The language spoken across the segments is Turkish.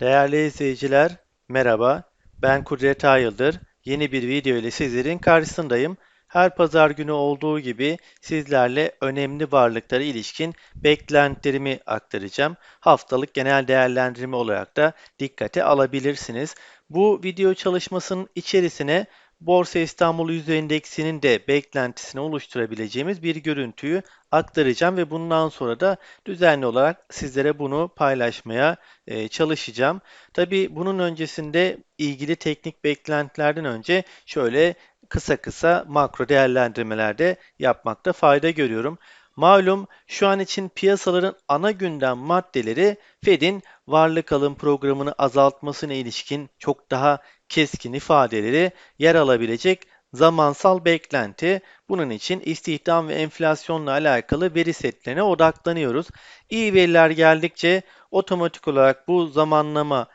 Değerli izleyiciler, merhaba. Ben Kudret Ayıldır. Yeni bir video ile sizlerin karşısındayım. Her pazar günü olduğu gibi sizlerle önemli varlıklara ilişkin beklentilerimi aktaracağım. Haftalık genel değerlendirme olarak da dikkate alabilirsiniz. Bu video çalışmasının içerisine Borsa İstanbul Yüzde Endeksinin de beklentisini oluşturabileceğimiz bir görüntüyü aktaracağım ve bundan sonra da düzenli olarak sizlere bunu paylaşmaya e, çalışacağım. Tabii bunun öncesinde ilgili teknik beklentilerden önce şöyle kısa kısa makro değerlendirmelerde yapmakta fayda görüyorum. Malum şu an için piyasaların ana gündem maddeleri Fed'in varlık alım programını azaltmasına ilişkin çok daha keskin ifadeleri yer alabilecek zamansal beklenti. Bunun için istihdam ve enflasyonla alakalı veri setlerine odaklanıyoruz. İyi veriler geldikçe otomatik olarak bu zamanlama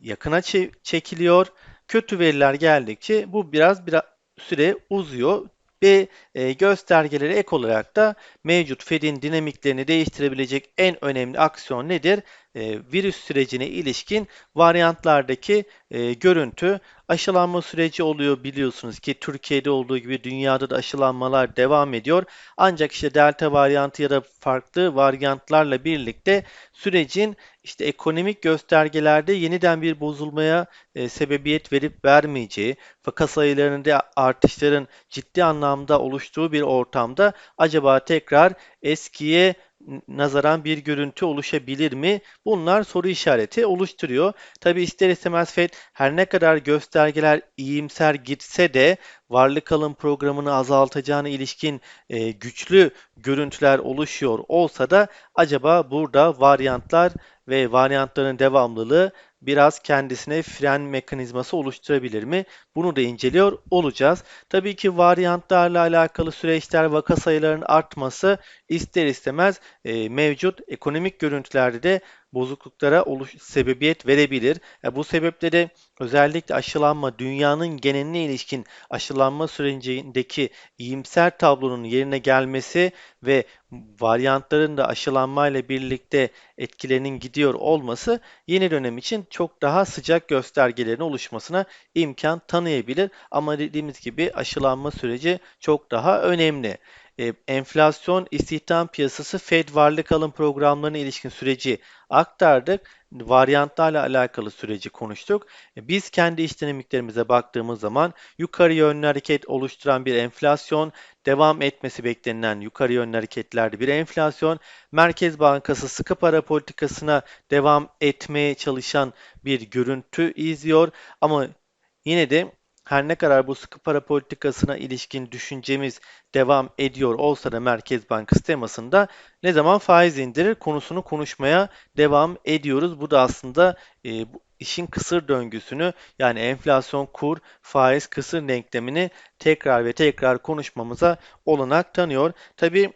yakına çekiliyor. Kötü veriler geldikçe bu biraz biraz süre uzuyor ve e, göstergeleri ek olarak da mevcut Fed'in dinamiklerini değiştirebilecek en önemli aksiyon nedir? E, virüs sürecine ilişkin varyantlardaki e, görüntü aşılanma süreci oluyor biliyorsunuz ki Türkiye'de olduğu gibi dünyada da aşılanmalar devam ediyor. Ancak işte delta varyantı ya da farklı varyantlarla birlikte sürecin işte ekonomik göstergelerde yeniden bir bozulmaya e, sebebiyet verip vermeyeceği, fakat sayılarında artışların ciddi anlamda oluştuğu bir ortamda acaba tekrar eskiye nazaran bir görüntü oluşabilir mi? Bunlar soru işareti oluşturuyor. Tabi ister istemez FED her ne kadar göstergeler iyimser gitse de varlık alım programını azaltacağına ilişkin e, güçlü görüntüler oluşuyor olsa da acaba burada varyantlar ve varyantların devamlılığı biraz kendisine fren mekanizması oluşturabilir mi? Bunu da inceliyor olacağız. Tabii ki varyantlarla alakalı süreçler vaka sayılarının artması ister istemez e, mevcut ekonomik görüntülerde de bozukluklara oluş sebebiyet verebilir. E, bu sebeple de özellikle aşılanma dünyanın geneline ilişkin aşılanma sürecindeki iyimser tablonun yerine gelmesi ve varyantların da aşılanmayla birlikte etkilerinin gidiyor olması yeni dönem için çok daha sıcak göstergelerin oluşmasına imkan tanıyabilir. Ama dediğimiz gibi aşılanma süreci çok daha önemli. E, enflasyon, istihdam piyasası, Fed varlık alım programlarına ilişkin süreci aktardık. Varyantlarla alakalı süreci konuştuk. E, biz kendi iş dinamiklerimize baktığımız zaman yukarı yönlü hareket oluşturan bir enflasyon, devam etmesi beklenilen yukarı yönlü hareketlerde bir enflasyon, Merkez Bankası sıkı para politikasına devam etmeye çalışan bir görüntü izliyor. Ama yine de her ne kadar bu sıkı para politikasına ilişkin düşüncemiz devam ediyor olsa da Merkez Bankası temasında ne zaman faiz indirir konusunu konuşmaya devam ediyoruz. Bu da aslında e, bu işin kısır döngüsünü yani enflasyon, kur, faiz, kısır denklemini tekrar ve tekrar konuşmamıza olanak tanıyor. Tabi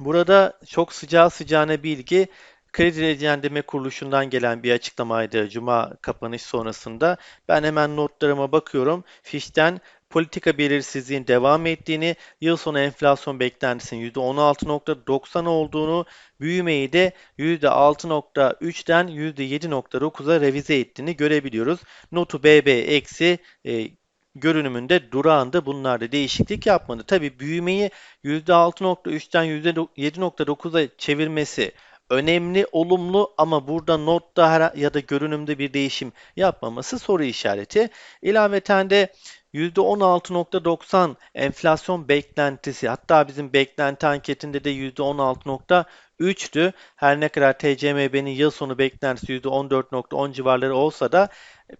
burada çok sıcağı sıcağına bilgi Kredi Lecendirme Kuruluşu'ndan gelen bir açıklamaydı Cuma kapanış sonrasında. Ben hemen notlarıma bakıyorum. Fişten politika belirsizliğin devam ettiğini, yıl sonu enflasyon beklentisinin %16.90 olduğunu, büyümeyi de %6.3'den %7.9'a revize ettiğini görebiliyoruz. Notu BB eksi e, görünümünde durağında bunlarda değişiklik yapmadı. Tabi büyümeyi %6.3'ten %7.9'a çevirmesi önemli, olumlu ama burada notta ya da görünümde bir değişim yapmaması soru işareti. İlaveten de %16.90 enflasyon beklentisi hatta bizim beklenti anketinde de %16.3'tü. Her ne kadar TCMB'nin yıl sonu beklentisi %14.10 civarları olsa da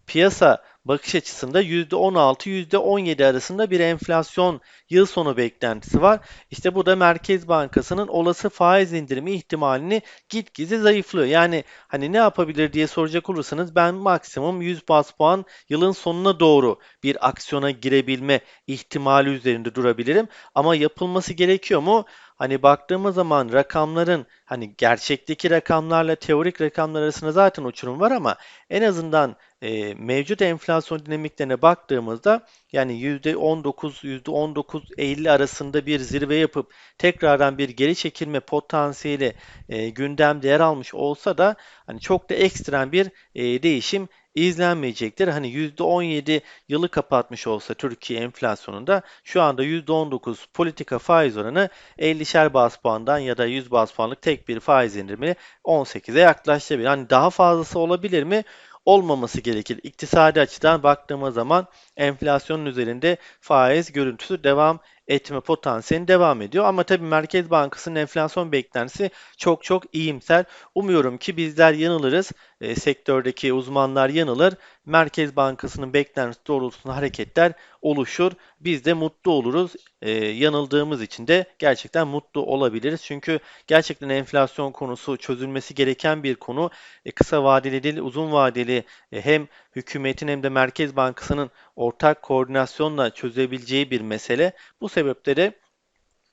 piyasa bakış açısında %16 %17 arasında bir enflasyon yıl sonu beklentisi var. İşte bu da Merkez Bankası'nın olası faiz indirimi ihtimalini gitgide zayıflıyor. Yani hani ne yapabilir diye soracak olursanız ben maksimum 100 bas puan yılın sonuna doğru bir aksiyona girebilme ihtimali üzerinde durabilirim. Ama yapılması gerekiyor mu? Hani baktığımız zaman rakamların hani gerçekteki rakamlarla teorik rakamlar arasında zaten uçurum var ama en azından e, mevcut enflasyon dinamiklerine baktığımızda yani %19, %19-50 arasında bir zirve yapıp tekrardan bir geri çekilme potansiyeli e, gündemde yer almış olsa da hani çok da ekstrem bir e, değişim izlenmeyecektir. Hani %17 yılı kapatmış olsa Türkiye enflasyonunda şu anda %19 politika faiz oranı 50'şer bas puandan ya da 100 bas puanlık tek bir faiz indirimi 18'e yaklaşabilir. Hani daha fazlası olabilir mi? Olmaması gerekir. İktisadi açıdan baktığımız zaman enflasyonun üzerinde faiz görüntüsü devam etme potansiyeli devam ediyor. Ama tabii Merkez Bankası'nın enflasyon beklentisi çok çok iyimser. Umuyorum ki bizler yanılırız, e, sektördeki uzmanlar yanılır. Merkez Bankası'nın beklentisi doğrultusunda hareketler oluşur. Biz de mutlu oluruz. E, yanıldığımız için de gerçekten mutlu olabiliriz. Çünkü gerçekten enflasyon konusu çözülmesi gereken bir konu. E, kısa vadeli değil, uzun vadeli e, hem hükümetin hem de Merkez Bankası'nın ortak koordinasyonla çözebileceği bir mesele. Bu sebeple de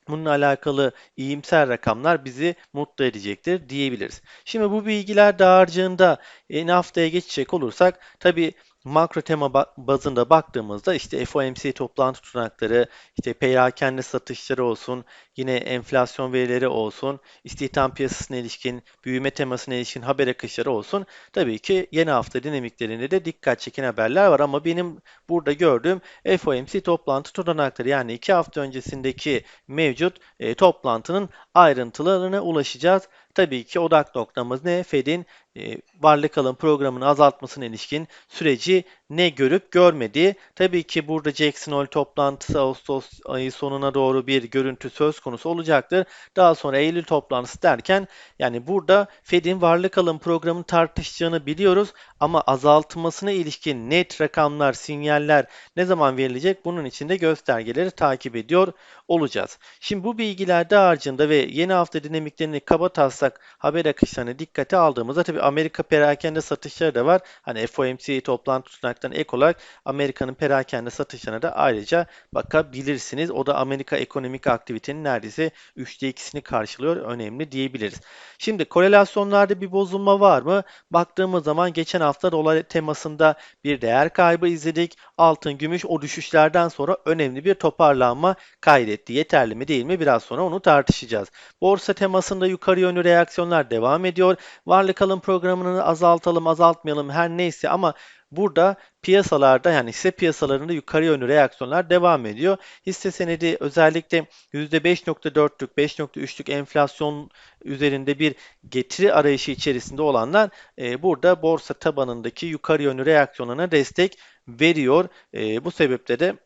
Bununla alakalı iyimser rakamlar bizi mutlu edecektir diyebiliriz. Şimdi bu bilgiler dağarcığında en haftaya geçecek olursak tabi makro tema bazında baktığımızda işte FOMC toplantı tutanakları, işte perakende satışları olsun, yine enflasyon verileri olsun, istihdam piyasasına ilişkin, büyüme temasına ilişkin haber akışları olsun. Tabii ki yeni hafta dinamiklerinde de dikkat çeken haberler var ama benim burada gördüğüm FOMC toplantı tutanakları yani iki hafta öncesindeki mevcut e, toplantının ayrıntılarına ulaşacağız. Tabii ki odak noktamız ne? Fed'in e, varlık alım programını azaltmasına ilişkin süreci ne görüp görmediği. Tabii ki burada Jackson Hole toplantısı Ağustos ayı sonuna doğru bir görüntü söz konusu olacaktır. Daha sonra Eylül toplantısı derken yani burada Fed'in varlık alım programını tartışacağını biliyoruz ama azaltmasına ilişkin net rakamlar, sinyaller ne zaman verilecek bunun için de göstergeleri takip ediyor olacağız. Şimdi bu bilgiler dağarcığında ve yeni hafta dinamiklerini kaba taslak haber akışlarını dikkate aldığımızda tabii Amerika perakende satışları da var. Hani FOMC toplantı tutanaktan ek olarak Amerika'nın perakende satışlarına da ayrıca bakabilirsiniz. O da Amerika ekonomik aktivitenin neredeyse 3'te 2'sini karşılıyor. Önemli diyebiliriz. Şimdi korelasyonlarda bir bozulma var mı? Baktığımız zaman geçen hafta dolar temasında bir değer kaybı izledik. Altın, gümüş o düşüşlerden sonra önemli bir toparlanma kaydetti. Yeterli mi değil mi? Biraz sonra onu tartışacağız. Borsa temasında yukarı yönlü reaksiyonlar devam ediyor. Varlık alım programını azaltalım, azaltmayalım her neyse ama Burada piyasalarda yani hisse piyasalarında yukarı yönlü reaksiyonlar devam ediyor. Hisse senedi özellikle %5.4'lük 5.3'lük enflasyon üzerinde bir getiri arayışı içerisinde olanlar e, burada borsa tabanındaki yukarı yönlü reaksiyonlarına destek veriyor. E, bu sebeple de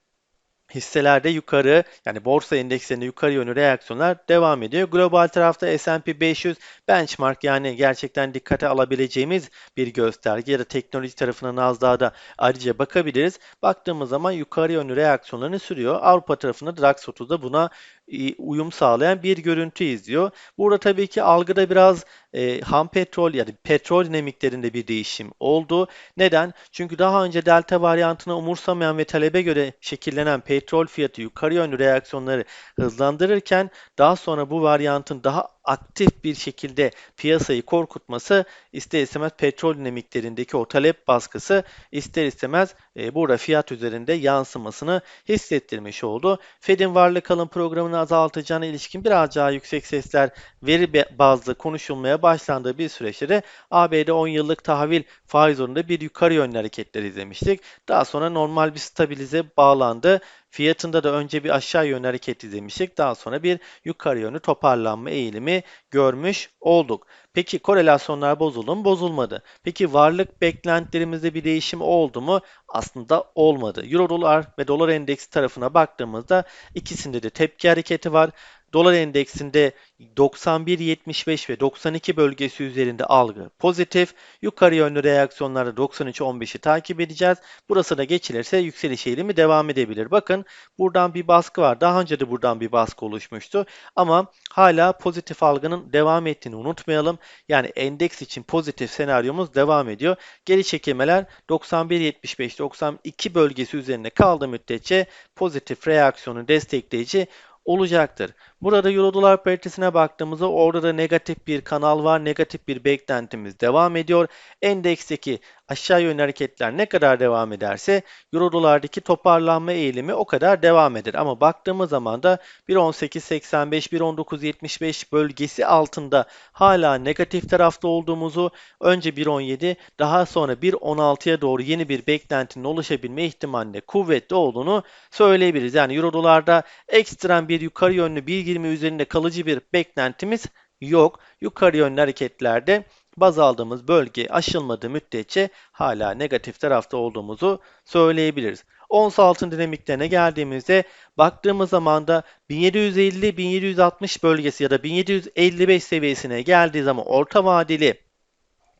hisselerde yukarı yani borsa endekslerinde yukarı yönlü reaksiyonlar devam ediyor. Global tarafta S&P 500 benchmark yani gerçekten dikkate alabileceğimiz bir gösterge ya da teknoloji tarafına Nasdaq'a da ayrıca bakabiliriz. Baktığımız zaman yukarı yönlü reaksiyonlarını sürüyor. Avrupa tarafında DAX 30'da buna uyum sağlayan bir görüntü izliyor. Burada tabii ki algıda biraz e, ham petrol yani petrol dinamiklerinde bir değişim oldu. Neden? Çünkü daha önce delta varyantını umursamayan ve talebe göre şekillenen petrol fiyatı yukarı yönlü reaksiyonları hızlandırırken daha sonra bu varyantın daha aktif bir şekilde piyasayı korkutması ister istemez petrol dinamiklerindeki o talep baskısı ister istemez e, burada fiyat üzerinde yansımasını hissettirmiş oldu. Fed'in varlık alım programını azaltacağına ilişkin biraz daha yüksek sesler veri bazlı konuşulmaya başlandığı bir süreçte de ABD 10 yıllık tahvil faiz oranında bir yukarı yönlü hareketler izlemiştik. Daha sonra normal bir stabilize bağlandı. Fiyatında da önce bir aşağı yönlü hareket izlemiştik. Daha sonra bir yukarı yönlü toparlanma eğilimi görmüş olduk. Peki korelasyonlar bozuldu mu? Bozulmadı. Peki varlık beklentilerimizde bir değişim oldu mu? Aslında olmadı. Euro dolar ve dolar endeksi tarafına baktığımızda ikisinde de tepki hareketi var. Dolar endeksinde 91.75 ve 92 bölgesi üzerinde algı pozitif. Yukarı yönlü reaksiyonlarda 93.15'i takip edeceğiz. Burası da geçilirse yükseliş eğilimi devam edebilir. Bakın buradan bir baskı var. Daha önce de buradan bir baskı oluşmuştu. Ama hala pozitif algının devam ettiğini unutmayalım. Yani endeks için pozitif senaryomuz devam ediyor. Geri çekilmeler 91.75-92 bölgesi üzerinde kaldığı müddetçe pozitif reaksiyonu destekleyici olacaktır. Burada Euro dolar paritesine baktığımızda orada da negatif bir kanal var. Negatif bir beklentimiz devam ediyor. Endeksteki aşağı yönlü hareketler ne kadar devam ederse Euro dolardaki toparlanma eğilimi o kadar devam eder. Ama baktığımız zaman da 1.1885 1.1975 bölgesi altında hala negatif tarafta olduğumuzu önce 1.17 daha sonra 1.16'ya doğru yeni bir beklentinin oluşabilme ihtimaline kuvvetli olduğunu söyleyebiliriz. Yani Euro dolarda ekstrem bir yukarı yönlü 1.20 üzerinde kalıcı bir beklentimiz yok. Yukarı yönlü hareketlerde baz aldığımız bölge aşılmadığı müddetçe hala negatif tarafta olduğumuzu söyleyebiliriz. Ons altın dinamiklerine geldiğimizde baktığımız zaman da 1750-1760 bölgesi ya da 1755 seviyesine geldiği zaman orta vadeli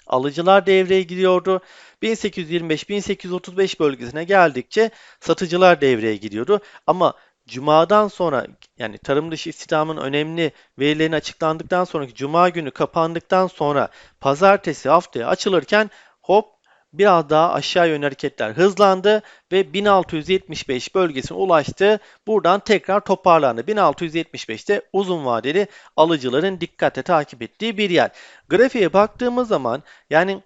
alıcılar devreye giriyordu. 1825-1835 bölgesine geldikçe satıcılar devreye giriyordu. Ama Cuma'dan sonra yani tarım dışı istihdamın önemli verilerin açıklandıktan sonraki Cuma günü kapandıktan sonra pazartesi haftaya açılırken hop biraz daha aşağı yönlü hareketler hızlandı ve 1675 bölgesine ulaştı. Buradan tekrar toparlandı. 1675'te uzun vadeli alıcıların dikkatle takip ettiği bir yer. Grafiğe baktığımız zaman yani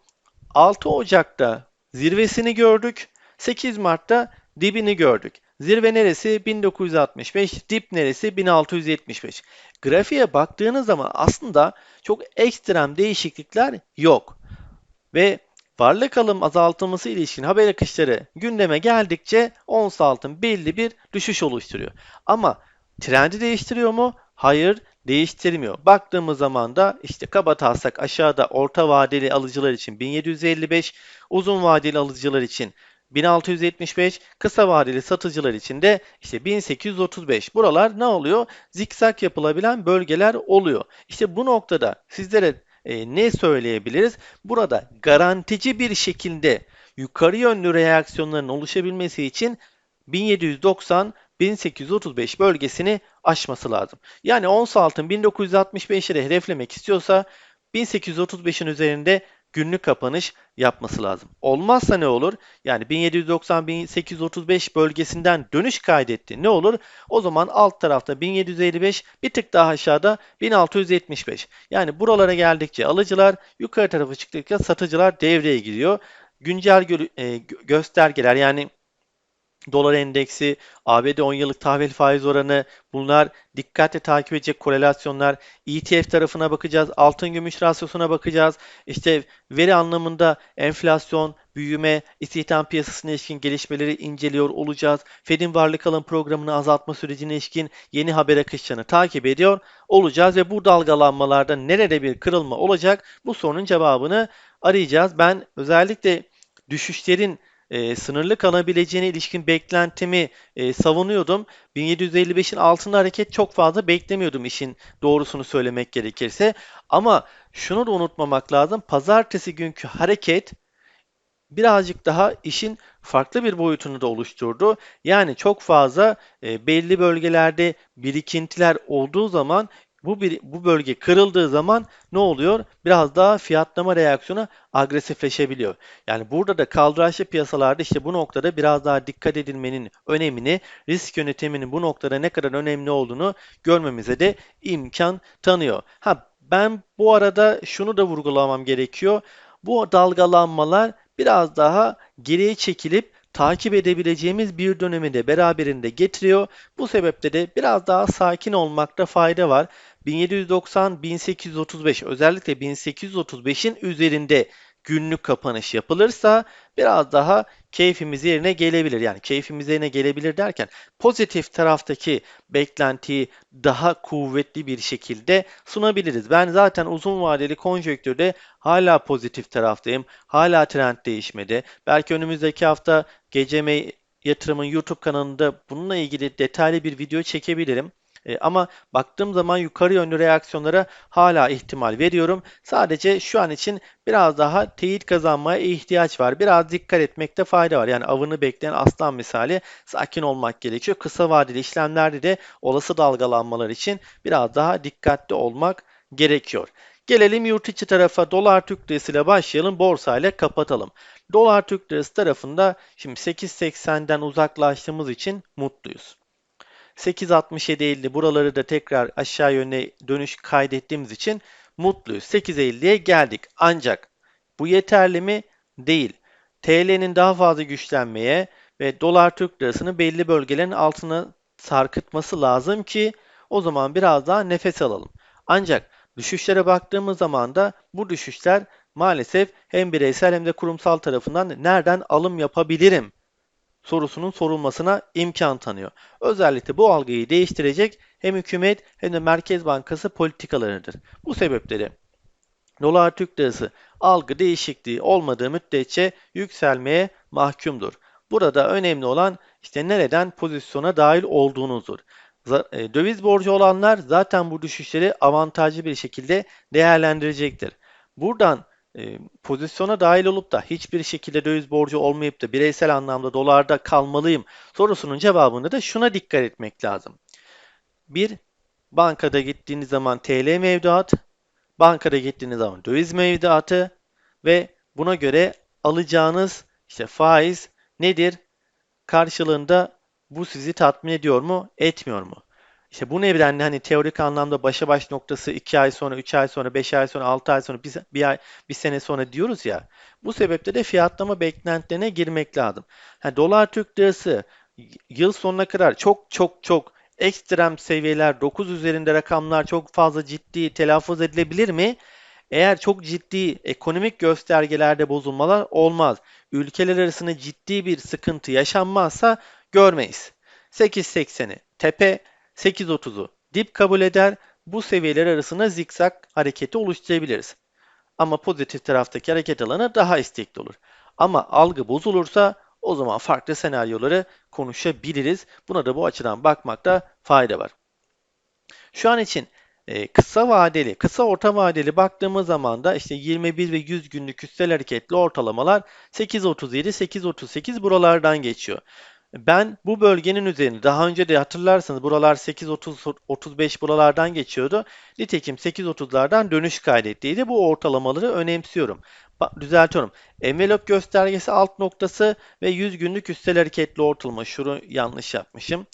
6 Ocak'ta zirvesini gördük. 8 Mart'ta dibini gördük. Zirve neresi? 1965. Dip neresi? 1675. Grafiğe baktığınız zaman aslında çok ekstrem değişiklikler yok. Ve varlık alım azaltılması ilişkin haber akışları gündeme geldikçe ons altın belli bir düşüş oluşturuyor. Ama trendi değiştiriyor mu? Hayır, değiştirmiyor. Baktığımız zaman da işte kaba taslak aşağıda orta vadeli alıcılar için 1755, uzun vadeli alıcılar için 1675, kısa vadeli satıcılar için de işte 1835. Buralar ne oluyor? Zikzak yapılabilen bölgeler oluyor. İşte bu noktada sizlere e, ne söyleyebiliriz? Burada garantici bir şekilde yukarı yönlü reaksiyonların oluşabilmesi için 1790 1835 bölgesini aşması lazım. Yani ons altın 1965'i hedeflemek istiyorsa 1835'in üzerinde günlük kapanış yapması lazım. Olmazsa ne olur? Yani 1790-1835 bölgesinden dönüş kaydetti. Ne olur? O zaman alt tarafta 1755 bir tık daha aşağıda 1675. Yani buralara geldikçe alıcılar yukarı tarafı çıktıkça satıcılar devreye giriyor. Güncel gö e, göstergeler yani dolar endeksi, ABD 10 yıllık tahvil faiz oranı bunlar dikkatle takip edecek korelasyonlar. ETF tarafına bakacağız, altın gümüş rasyosuna bakacağız. İşte veri anlamında enflasyon, büyüme, istihdam piyasasına ilişkin gelişmeleri inceliyor olacağız. Fed'in varlık alım programını azaltma sürecine ilişkin yeni haber akışlarını takip ediyor olacağız ve bu dalgalanmalarda nerede bir kırılma olacak bu sorunun cevabını arayacağız. Ben özellikle düşüşlerin e, sınırlı kalabileceğine ilişkin beklentimi e, savunuyordum. 1755'in altında hareket çok fazla beklemiyordum işin doğrusunu söylemek gerekirse. Ama şunu da unutmamak lazım. Pazartesi günkü hareket birazcık daha işin farklı bir boyutunu da oluşturdu. Yani çok fazla e, belli bölgelerde birikintiler olduğu zaman bu, bir, bu bölge kırıldığı zaman ne oluyor? Biraz daha fiyatlama reaksiyonu agresifleşebiliyor. Yani burada da kaldıraçlı piyasalarda işte bu noktada biraz daha dikkat edilmenin önemini, risk yönetiminin bu noktada ne kadar önemli olduğunu görmemize de imkan tanıyor. Ha ben bu arada şunu da vurgulamam gerekiyor. Bu dalgalanmalar biraz daha geriye çekilip takip edebileceğimiz bir dönemi de beraberinde getiriyor. Bu sebeple de biraz daha sakin olmakta fayda var. 1790-1835 özellikle 1835'in üzerinde günlük kapanış yapılırsa biraz daha keyfimiz yerine gelebilir. Yani keyfimiz yerine gelebilir derken pozitif taraftaki beklentiyi daha kuvvetli bir şekilde sunabiliriz. Ben zaten uzun vadeli konjonktürde hala pozitif taraftayım. Hala trend değişmedi. Belki önümüzdeki hafta GCM yatırımın YouTube kanalında bununla ilgili detaylı bir video çekebilirim. E, ama baktığım zaman yukarı yönlü reaksiyonlara hala ihtimal veriyorum. Sadece şu an için biraz daha teyit kazanmaya ihtiyaç var. Biraz dikkat etmekte fayda var. Yani avını bekleyen aslan misali sakin olmak gerekiyor. Kısa vadeli işlemlerde de olası dalgalanmalar için biraz daha dikkatli olmak gerekiyor. Gelelim yurt içi tarafa dolar Türk lirası ile başlayalım borsayla kapatalım. Dolar Türk lirası tarafında şimdi 8.80'den uzaklaştığımız için mutluyuz. 8.67.50 buraları da tekrar aşağı yönde dönüş kaydettiğimiz için mutluyuz. 8.50'ye geldik. Ancak bu yeterli mi? Değil. TL'nin daha fazla güçlenmeye ve dolar Türk lirasını belli bölgelerin altına sarkıtması lazım ki o zaman biraz daha nefes alalım. Ancak düşüşlere baktığımız zaman da bu düşüşler maalesef hem bireysel hem de kurumsal tarafından nereden alım yapabilirim sorusunun sorulmasına imkan tanıyor. Özellikle bu algıyı değiştirecek hem hükümet hem de Merkez Bankası politikalarıdır. Bu sebepleri dolar Türk lirası algı değişikliği olmadığı müddetçe yükselmeye mahkumdur. Burada önemli olan işte nereden pozisyona dahil olduğunuzdur. E, döviz borcu olanlar zaten bu düşüşleri avantajlı bir şekilde değerlendirecektir. Buradan e, pozisyona dahil olup da hiçbir şekilde döviz borcu olmayıp da bireysel anlamda dolarda kalmalıyım sorusunun cevabında da şuna dikkat etmek lazım. Bir, bankada gittiğiniz zaman TL mevduat, bankada gittiğiniz zaman döviz mevduatı ve buna göre alacağınız işte faiz nedir? Karşılığında bu sizi tatmin ediyor mu, etmiyor mu? İşte bu nedenle hani teorik anlamda başa baş noktası 2 ay sonra, 3 ay sonra, 5 ay sonra, 6 ay sonra, bir, bir ay, bir sene sonra diyoruz ya. Bu sebeple de fiyatlama beklentilerine girmek lazım. Ha, dolar Türk lirası yıl sonuna kadar çok çok çok ekstrem seviyeler 9 üzerinde rakamlar çok fazla ciddi telaffuz edilebilir mi? Eğer çok ciddi ekonomik göstergelerde bozulmalar olmaz. Ülkeler arasında ciddi bir sıkıntı yaşanmazsa görmeyiz. 8.80'i tepe 8.30'u dip kabul eder. Bu seviyeler arasında zikzak hareketi oluşturabiliriz. Ama pozitif taraftaki hareket alanı daha istekli olur. Ama algı bozulursa o zaman farklı senaryoları konuşabiliriz. Buna da bu açıdan bakmakta fayda var. Şu an için e, kısa vadeli, kısa orta vadeli baktığımız zaman da işte 21 ve 100 günlük üstel hareketli ortalamalar 8.37, 8.38 buralardan geçiyor. Ben bu bölgenin üzerinde daha önce de hatırlarsanız buralar 8.30-35 buralardan geçiyordu. Nitekim 8.30'lardan dönüş kaydettiydi. Bu ortalamaları önemsiyorum. Bak, düzeltiyorum. Envelop göstergesi alt noktası ve 100 günlük üstel hareketli ortalama. Şunu yanlış yapmışım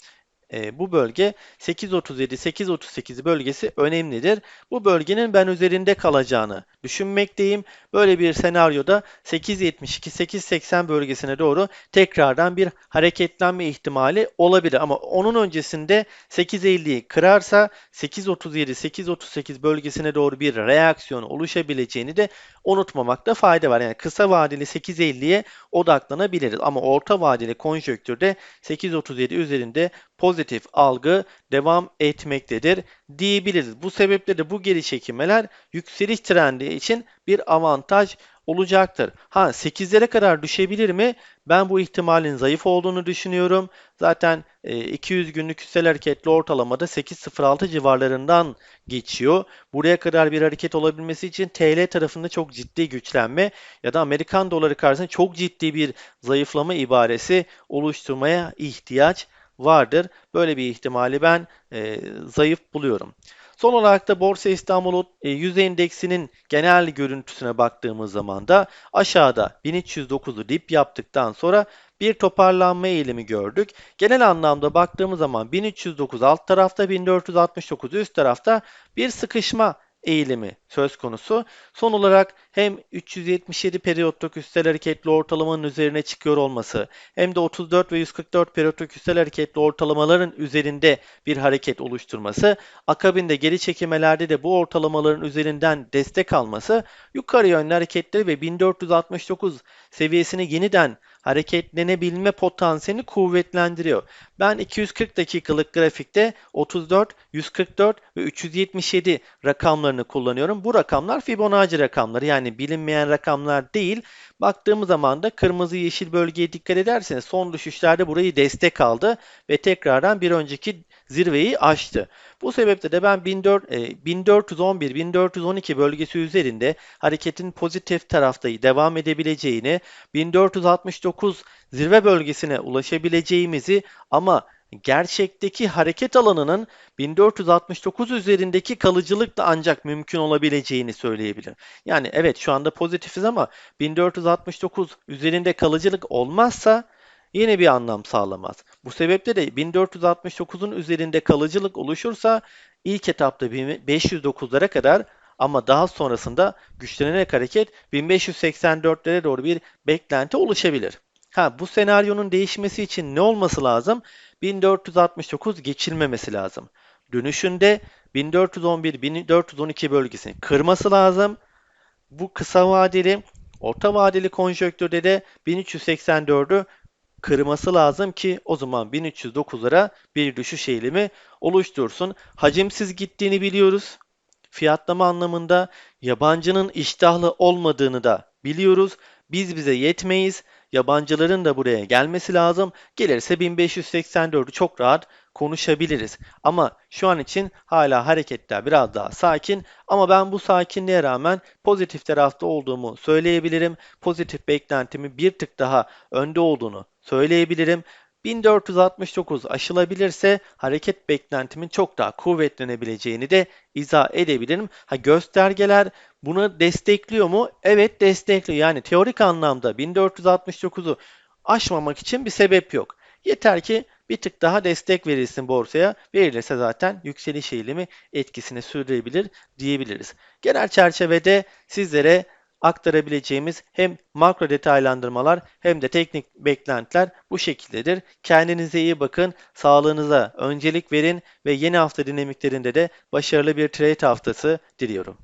e, bu bölge 8.37-8.38 bölgesi önemlidir. Bu bölgenin ben üzerinde kalacağını düşünmekteyim. Böyle bir senaryoda 8.72-8.80 bölgesine doğru tekrardan bir hareketlenme ihtimali olabilir. Ama onun öncesinde 8.50'yi kırarsa 8.37-8.38 bölgesine doğru bir reaksiyon oluşabileceğini de unutmamakta fayda var. Yani kısa vadeli 8.50'ye odaklanabiliriz. Ama orta vadeli konjonktürde 8.37 üzerinde pozitif algı devam etmektedir diyebiliriz. Bu sebeple de bu geri çekilmeler yükseliş trendi için bir avantaj olacaktır. Ha 8'lere kadar düşebilir mi? Ben bu ihtimalin zayıf olduğunu düşünüyorum. Zaten 200 e, günlük üstel hareketli ortalamada 8.06 civarlarından geçiyor. Buraya kadar bir hareket olabilmesi için TL tarafında çok ciddi güçlenme ya da Amerikan doları karşısında çok ciddi bir zayıflama ibaresi oluşturmaya ihtiyaç vardır. Böyle bir ihtimali ben e, zayıf buluyorum. Son olarak da Borsa İstanbul yüz endeksinin genel görüntüsüne baktığımız zaman da aşağıda 1309'u dip yaptıktan sonra bir toparlanma eğilimi gördük. Genel anlamda baktığımız zaman 1309 alt tarafta 1469 üst tarafta bir sıkışma eğilimi söz konusu. Son olarak hem 377 periyotluk üstel hareketli ortalamanın üzerine çıkıyor olması hem de 34 ve 144 periyotluk üstel hareketli ortalamaların üzerinde bir hareket oluşturması, akabinde geri çekimelerde de bu ortalamaların üzerinden destek alması yukarı yönlü hareketleri ve 1469 seviyesini yeniden hareketlenebilme potansiyelini kuvvetlendiriyor. Ben 240 dakikalık grafikte 34, 144 ve 377 rakamlarını kullanıyorum. Bu rakamlar Fibonacci rakamları yani bilinmeyen rakamlar değil. Baktığımız zaman da kırmızı yeşil bölgeye dikkat ederseniz son düşüşlerde burayı destek aldı ve tekrardan bir önceki zirveyi aştı. Bu sebeple de ben 1411-1412 e, bölgesi üzerinde hareketin pozitif tarafta devam edebileceğini, 1469 zirve bölgesine ulaşabileceğimizi ama gerçekteki hareket alanının 1469 üzerindeki kalıcılıkla ancak mümkün olabileceğini söyleyebilirim. Yani evet şu anda pozitifiz ama 1469 üzerinde kalıcılık olmazsa yine bir anlam sağlamaz. Bu sebeple de 1469'un üzerinde kalıcılık oluşursa ilk etapta 1509'lara kadar ama daha sonrasında güçlenerek hareket 1584'lere doğru bir beklenti oluşabilir. Ha bu senaryonun değişmesi için ne olması lazım? 1469 geçilmemesi lazım. Dönüşünde 1411-1412 bölgesini kırması lazım. Bu kısa vadeli, orta vadeli konjonktürde de 1384'ü kırması lazım ki o zaman 1309'lara bir düşüş eğilimi oluştursun. Hacimsiz gittiğini biliyoruz. Fiyatlama anlamında yabancının iştahlı olmadığını da biliyoruz. Biz bize yetmeyiz. Yabancıların da buraya gelmesi lazım. Gelirse 1584'ü çok rahat konuşabiliriz. Ama şu an için hala hareketler biraz daha sakin. Ama ben bu sakinliğe rağmen pozitif tarafta olduğumu söyleyebilirim. Pozitif beklentimi bir tık daha önde olduğunu söyleyebilirim. 1469 aşılabilirse hareket beklentimin çok daha kuvvetlenebileceğini de izah edebilirim. Ha göstergeler bunu destekliyor mu? Evet destekliyor. Yani teorik anlamda 1469'u aşmamak için bir sebep yok. Yeter ki bir tık daha destek verilsin borsaya. Verilirse zaten yükseliş eğilimi etkisini sürdürebilir diyebiliriz. Genel çerçevede sizlere aktarabileceğimiz hem makro detaylandırmalar hem de teknik beklentiler bu şekildedir. Kendinize iyi bakın, sağlığınıza öncelik verin ve yeni hafta dinamiklerinde de başarılı bir trade haftası diliyorum.